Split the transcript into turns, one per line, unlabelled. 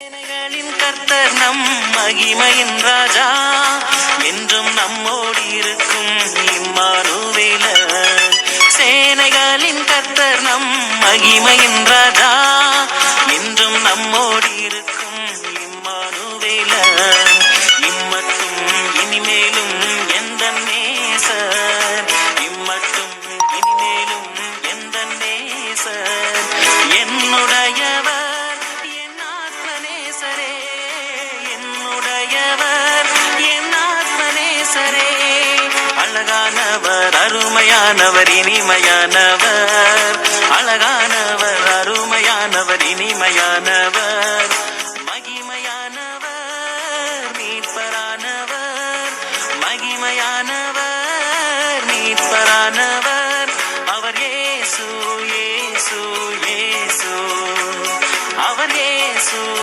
சேனைகளின் கர்த்தர் நம் மகிமையின் ராஜா. என்றும் நம்மோடு இருக்கும் இம்மானுவேல சேனைகளின் கர்த்தர் நம் மகிமையின் ராஜா. என்றும் நம்மோடு இருக்கும் இம்மானுவேல அருமையானவர் இனிமையானவர். அழகானவர் அருமையானவர் இனிமையானவர். மகிமையானவர் மீட்பரானவர். மகிமையானவர் மீட்பரானவர். அவர் ஏசு ஏசு ஏசு. அவர் ஏசு.